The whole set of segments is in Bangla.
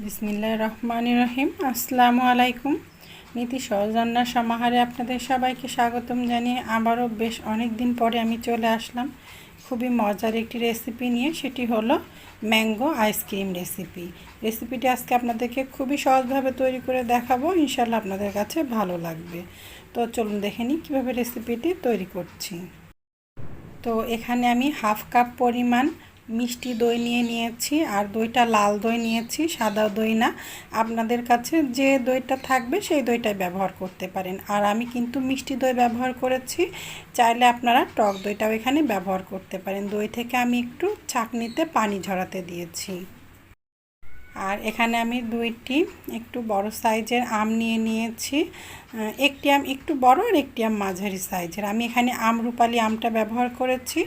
বিসমিল্লাহ রহমান রহিম। আসসালামু আলাইকুম। নীতি সহজ রান্নার সমাহারে আপনাদের সবাইকে স্বাগতম জানিয়ে আবারও বেশ অনেক দিন পরে আমি চলে আসলাম। খুবই মজার একটি রেসিপি নিয়ে, সেটি হলো ম্যাঙ্গো আইসক্রিম রেসিপি। রেসিপিটি আজকে আপনাদেরকে খুবই সহজভাবে তৈরি করে দেখাবো ইনশাল্লাহ আপনাদের কাছে ভালো লাগবে। তো চলুন দেখে নিই কীভাবে রেসিপিটি তৈরি করছি। তো এখানে আমি হাফ কাপ পরিমাণ মিষ্টি দই নিয়ে নিয়েছি, আর দইটা লাল দই নিয়েছি, সাদা দই না। আপনাদের কাছে যে দইটা থাকবে সেই দইটাই ব্যবহার করতে পারেন। আর আমি কিন্তু মিষ্টি দই ব্যবহার করেছি, চাইলে আপনারা টক দইটাও এখানে ব্যবহার করতে পারেন। দই থেকে আমি একটু ছাঁকনিতে পানি ঝরাতে দিয়েছি। আর এখানে আমি দুইটি একটু বড় সাইজের আম নিয়ে নিয়েছি। একটি আম একটু বড় আর একটি আম মাঝারি সাইজের। আমি এখানে আম রূপালি আমটা ব্যবহার করেছি।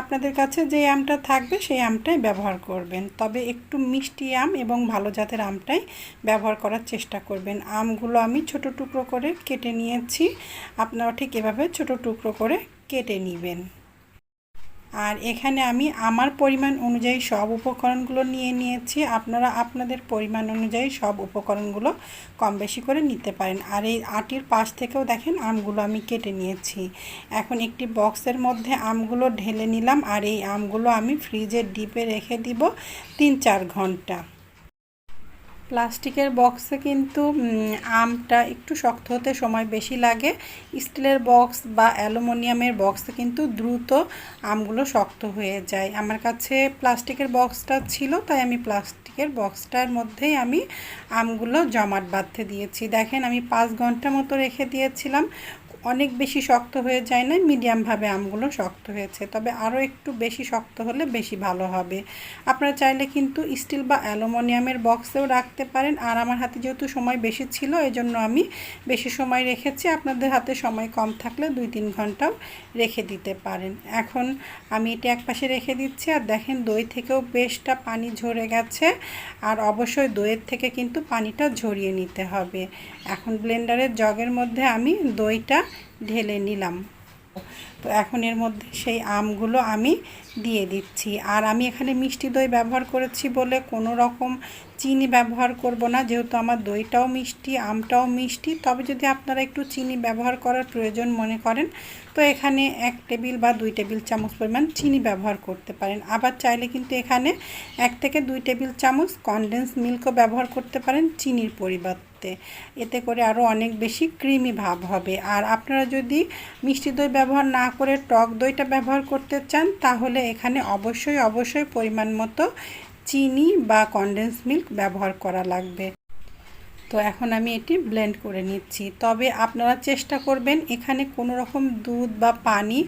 আপনাদের কাছে যে আমটা থাকবে সেই আমটাই ব্যবহার করবেন। তবে একটু মিষ্টি আম এবং ভালো জাতের আমটাই ব্যবহার করার চেষ্টা করবেন। আমগুলো আমি ছোট টুকরো করে কেটে নিয়েছি। আপনারা ঠিক এভাবে ছোট টুকরো করে কেটে নেবেন। আর এখানে আমি আমার পরিমাণ অনুযায়ী সব উপকরণগুলো নিয়ে নিয়েছি। আপনারা আপনাদের পরিমাণ অনুযায়ী সব উপকরণগুলো কম বেশি করে নিতে পারেন। আর এই আটির পাশ থেকেও দেখেন আমগুলো আমি কেটে নিয়েছি। এখন একটি বক্সের মধ্যে আমগুলো ঢেলে নিলাম। আর এই আমগুলো আমি ফ্রিজের ডিপে রেখে দিব তিন চার ঘণ্টা। প্লাস্টিকের বক্সে কিন্তু আমটা একটু শক্ত হতে সময় বেশি লাগে। স্টিলের বক্স বা অ্যালুমিনিয়ামের বক্সে কিন্তু দ্রুত আমগুলো শক্ত হয়ে যায়। আমার কাছে প্লাস্টিকের বক্সটা ছিল, তাই আমি প্লাস্টিকের বক্সটার মধ্যেই আমি আমগুলো জমাট বাঁধতে দিয়েছি। দেখেন, আমি পাঁচ ঘণ্টা মতো রেখে দিয়েছিলাম। অনেক বেশি শক্ত হয়ে যায় না, মিডিয়ামভাবে আমগুলো শক্ত হয়েছে। তবে আরও একটু বেশি শক্ত হলে বেশি ভালো হবে। আপনারা চাইলে কিন্তু স্টিল বা অ্যালুমিনিয়ামের বক্সেও রাখতে পারেন। আর আমার হাতে যেহেতু সময় বেশি ছিল, এজন্য আমি বেশি সময় রেখেছি। আপনাদের হাতে সময় কম থাকলে দুই তিন ঘন্টাও রেখে দিতে পারেন। এখন আমি এটা এক পাশে রেখে দিচ্ছি। আর দেখেন, দই থেকেও বেশটা পানি ঝরে গেছে। আর অবশ্যই দইয়ের থেকে কিন্তু পানিটা ঝরিয়ে নিতে হবে। এখন ব্লেন্ডারের জগের মধ্যে আমি দইটা ঢেলে নিলাম। তো এখন এর মধ্যে সেই আমগুলো আমি দিয়ে দিচ্ছি। আর আমি এখানে মিষ্টি দই ব্যবহার করেছি বলে কোনো রকম চিনি ব্যবহার করব না, যেহেতু আমার দইটাও মিষ্টি, আমটাও মিষ্টি। তবে যদি আপনারা একটু চিনি ব্যবহার করার প্রয়োজন মনে করেন, তো এখানে এক টেবিল বা দুই টেবিল চামচ পরিমাণ চিনি ব্যবহার করতে পারেন। আবার চাইলে কিন্তু এখানে এক থেকে দুই টেবিল চামচ কনডেন্স মিল্কও ব্যবহার করতে পারেন চিনির পরিবর্তে। এতে করে আরও অনেক বেশি ক্রিমি ভাব হবে। আর আপনারা যদি মিষ্টি দই ব্যবহার না করে টক দইটা ব্যবহার করতে চান, তাহলে এখানে অবশ্যই অবশ্যই পরিমাণ মতো চিনি বা কন্ডেন্স মিল্ক ব্যবহার করা লাগবে। তো এখন আমি এটি ব্লেন্ড করে নিচ্ছি। তবে আপনারা চেষ্টা করবেন এখানে কোনো রকম দুধ বা পানি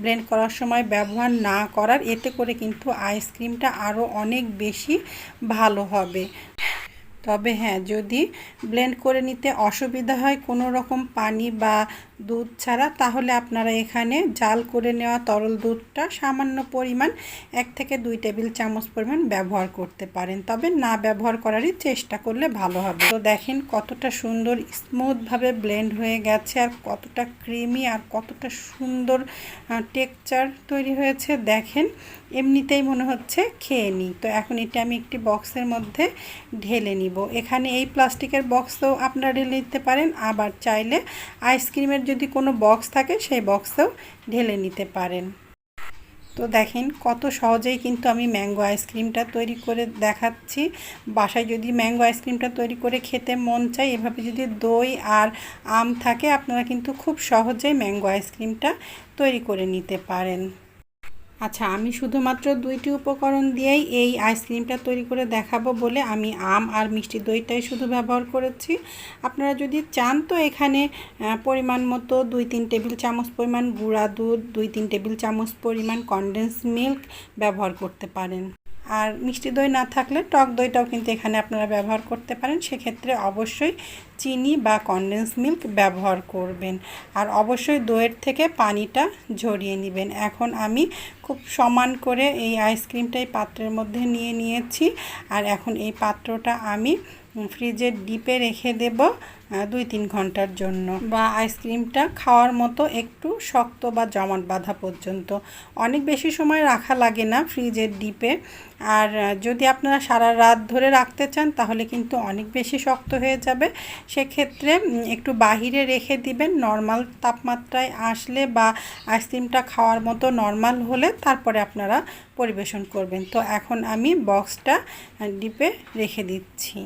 ব্লেন্ড করার সময় ব্যবহার না করার। এতে করে কিন্তু আইসক্রিমটা আরও অনেক বেশি ভালো হবে। তবে হ্যাঁ যদি ব্লেন্ড করে নিতে অসুবিধা হয় কোনো রকম পানি বা দুধ ছাড়া, তাহলে আপনারা এখানে জাল করে নেওয়া তরল দুধটা সামান্য পরিমাণ এক থেকে দুই টেবিল চামচ পরিমাণ ব্যবহার করতে পারেন। তবে না ব্যবহার করারই চেষ্টা করলে ভালো হবে। তো দেখেন কতটা সুন্দর স্মুথভাবে ব্লেন্ড হয়ে গেছে আর কতটা ক্রিমি আর কতটা সুন্দর টেক্সচার তৈরি হয়েছে। দেখেন, এমনিতেই মনে হচ্ছে খেয়ে নিই। তো এখন এটা আমি একটি বক্সের মধ্যে ঢেলে নিব। এখানে এই প্লাস্টিকের বক্সও আপনারা নিতে পারেন, আবার চাইলে আইসক্রিমের যদি কোনো বক্স থাকে সেই বক্সেও ঢেলে নিতে পারেন। তো দেখেন কত সহজেই কিন্তু আমি ম্যাঙ্গো আইসক্রিমটা তৈরি করে দেখাচ্ছি। বাসায় যদি ম্যাঙ্গো আইসক্রিমটা তৈরি করে খেতে মন চায়, এভাবে যদি দই আর আম থাকে, আপনারা কিন্তু খুব সহজেই ম্যাঙ্গো আইসক্রিমটা তৈরি করে নিতে পারেন। আচ্ছা আমি শুধুমাত্র দুইটি উপকরণ দিয়েই এই আইসক্রিমটা তৈরি করে দেখাবো বলে আমি আম আর মিষ্টি দইটাই শুধু ব্যবহার করেছি। আপনারা যদি চান তো এখানে পরিমাণ মতো দুই তিন টেবিল চামচ পরিমাণ গুঁড়া দুধ, দুই তিন টেবিল চামচ পরিমাণ কনডেন্স মিল্ক ব্যবহার করতে পারেন। আর মিষ্টি দই না থাকলে টক দইটাও কিন্তু এখানে আপনারা ব্যবহার করতে পারেন। সেক্ষেত্রে অবশ্যই চিনি বা কনডেন্স মিল্ক ব্যবহার করবেন। আর অবশ্যই দইয়ের থেকে পানিটা ঝরিয়ে নেবেন। এখন আমি খুব সমান করে এই আইসক্রিমটাই পাত্রের মধ্যে নিয়ে নিয়েছি। আর এখন এই পাত্রটা আমি ফ্রিজের ডিপে রেখে দেব। দুই তিন ঘণ্টার জন্য। বা আইসক্রিমটা খাওয়ার মতো একটু শক্ত বা জমাট বাঁধা পর্যন্ত। অনেক বেশি সময় রাখা লাগে না ফ্রিজের ডিপে আর যদি আপনারা সারা রাত ধরে রাখতে চান, তাহলে কিন্তু অনেক বেশি শক্ত হয়ে যাবে। সেক্ষেত্রে একটু বাহিরে রেখে দিবেন নর্মাল তাপমাত্রায় আসলে বা আইসক্রিমটা খাওয়ার মতো নর্মাল হলে তারপরে আপনারা পরিবেশন করবেন। তো এখন আমি বক্সটা ডিপে রেখে দিচ্ছি।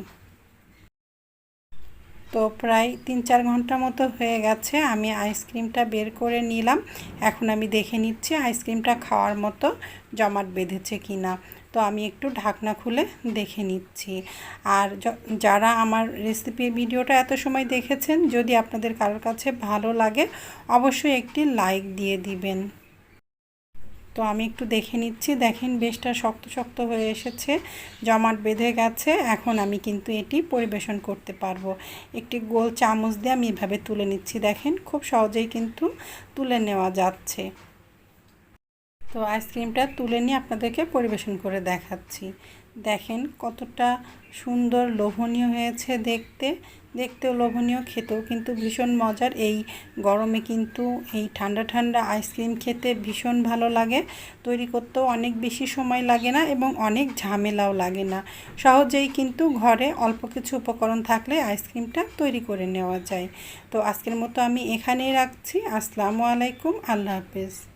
তো প্রায় তিন চার ঘণ্টা মতো হয়ে গেছে, আমি আইসক্রিমটা বের করে নিলাম। এখন আমি দেখে নিচ্ছি আইসক্রিমটা খাওয়ার মতো জমাট বেঁধেছে কি না তো আমি একটু ঢাকনা খুলে দেখে নিচ্ছি। আর যারা আমার রেসিপি ভিডিওটা এত সময় দেখেছেন, যদি আপনাদের কারোর কাছে ভালো লাগে, অবশ্যই একটি লাইক দিয়ে দিবেন। তো আমি একটু দেখে নিচ্ছি। দেখেন, বেশটা শক্ত শক্ত হয়ে এসেছে, জমাট বেঁধে গেছে। এখন আমি কিন্তু এটি পরিবেশন করতে পারব। একটি গোল চামচ দিয়ে আমি এভাবে তুলে নিচ্ছি। দেখেন, খুব সহজেই কিন্তু তুলে নেওয়া যাচ্ছে। তো আইসক্রিমটা তুলে নিয়ে আপনাদেরকে পরিবেশন করে দেখাচ্ছি। দেখেন, কতটা সুন্দর, লোভনীয় হয়েছে দেখতে। দেখতেও লোভনীয়, খেতেও কিন্তু ভীষণ মজার। এই গরমে কিন্তু এই ঠান্ডা ঠান্ডা আইসক্রিম খেতে ভীষণ ভালো লাগে। তৈরি করতেও অনেক বেশি সময় লাগে না এবং অনেক ঝামেলাও লাগে না। সহজেই কিন্তু ঘরে অল্প কিছু উপকরণ থাকলে আইসক্রিমটা তৈরি করে নেওয়া যায়। তো আজকের মতো আমি এখানেই রাখছি। আসসালামু আলাইকুম। আল্লাহ হাফেজ।